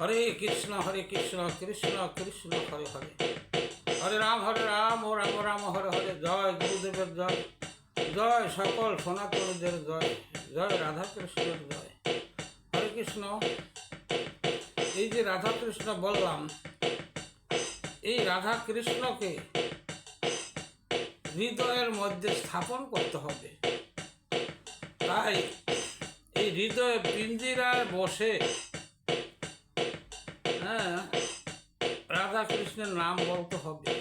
হরে কৃষ্ণ হরে কৃষ্ণ কৃষ্ণ কৃষ্ণ, হরে হরে। হরে রাম হরে রাম, ও রাম রাম হরে হরে। জয় গুরুদেবের জয়। জয় সকল সনাতনীদের জয়। জয় রাধা কৃষ্ণের জয়। হরে কৃষ্ণ, এই যে রাধা কৃষ্ণ বললাম, এই রাধা কৃষ্ণকে হৃদয়ের মধ্যে স্থাপন করতে হবে। তাই এই হৃদয়ে পিঞ্জিরায় বসে হ্যাঁ। রাধা কৃষ্ণের নাম বলতে হবে।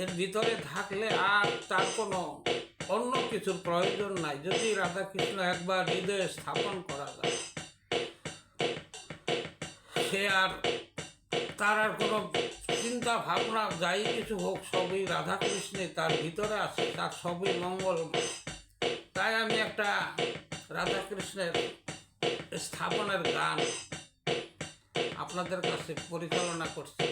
এর ভিতরে থাকলে আর তার কোনো অন্য কিছুর প্রয়োজন নাই, যদি রাধা কৃষ্ণ একবার হৃদয়ে স্থাপন করা যায়। সে আর তার আর কোনো চিন্তা ভাবনা যাই কিছু হোক, সবই রাধা কৃষ্ণে তার ভিতরে আছে, তার সবই মঙ্গলময়। তাই আমি একটা রাধা কৃষ্ণের স্থাপনের গান আপনাদের কাছে পরিচালনা করছি।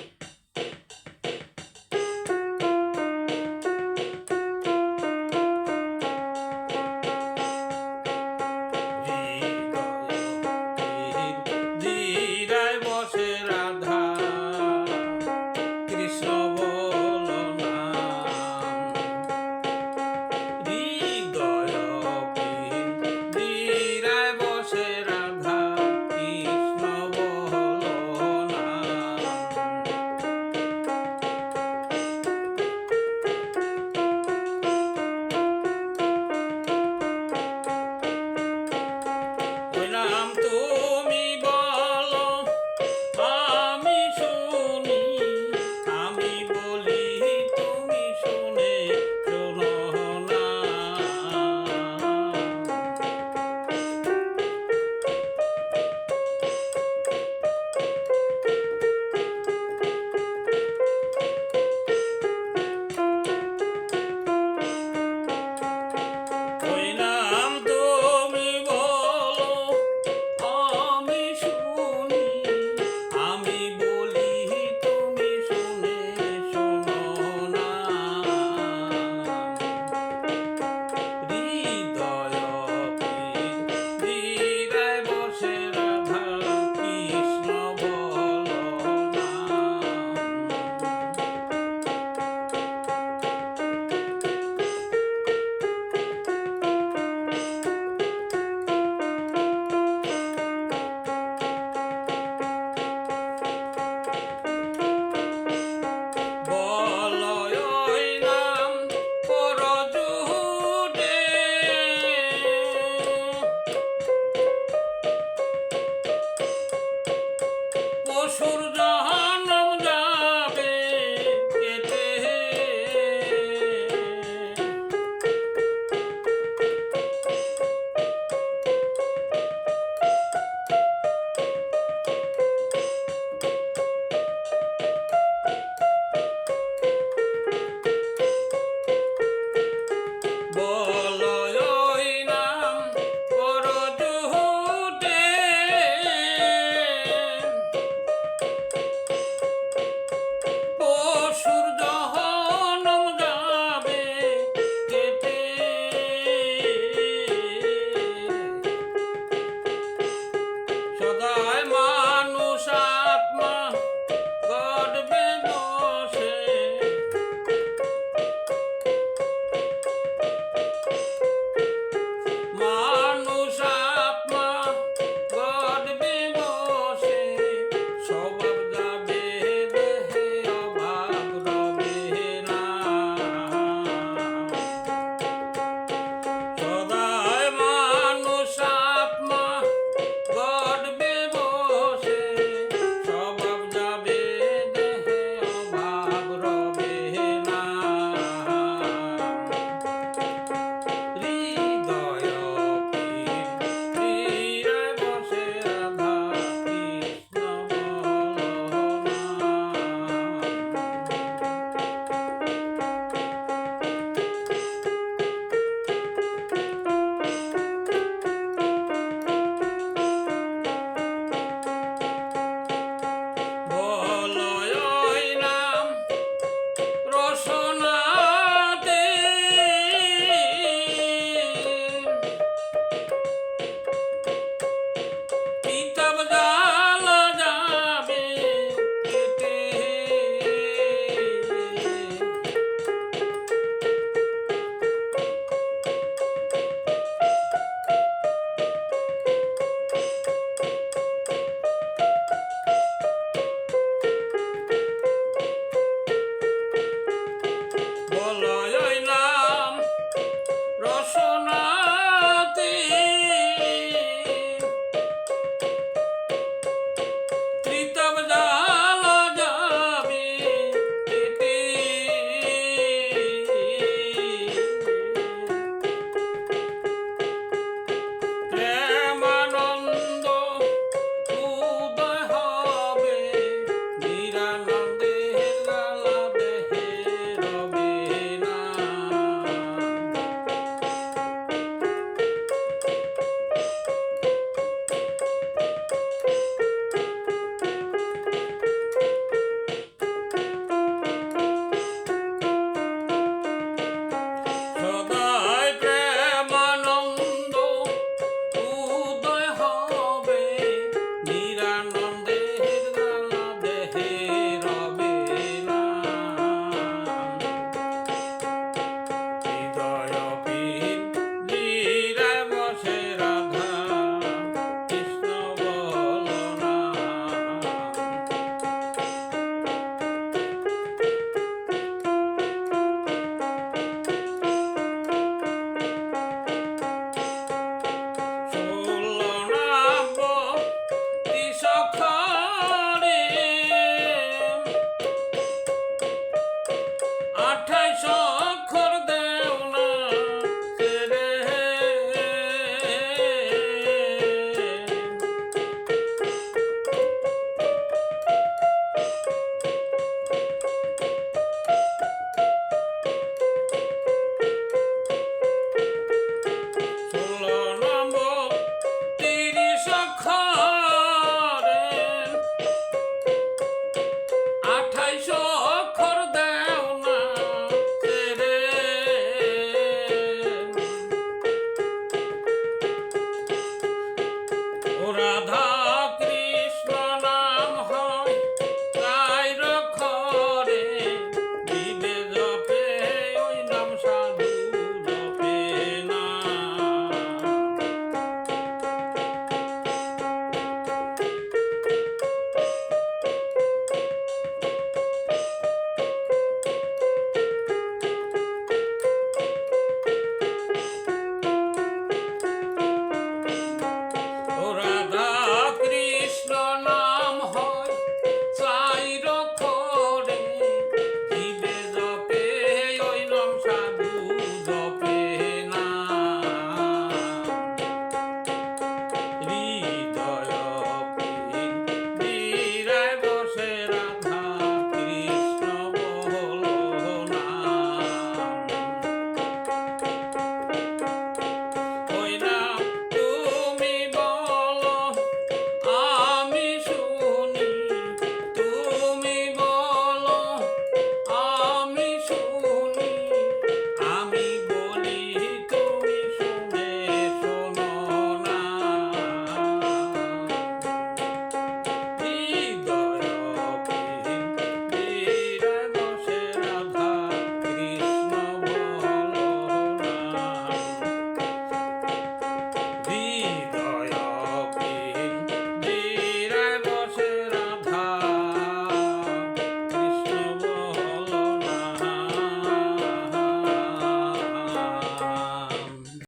রাধা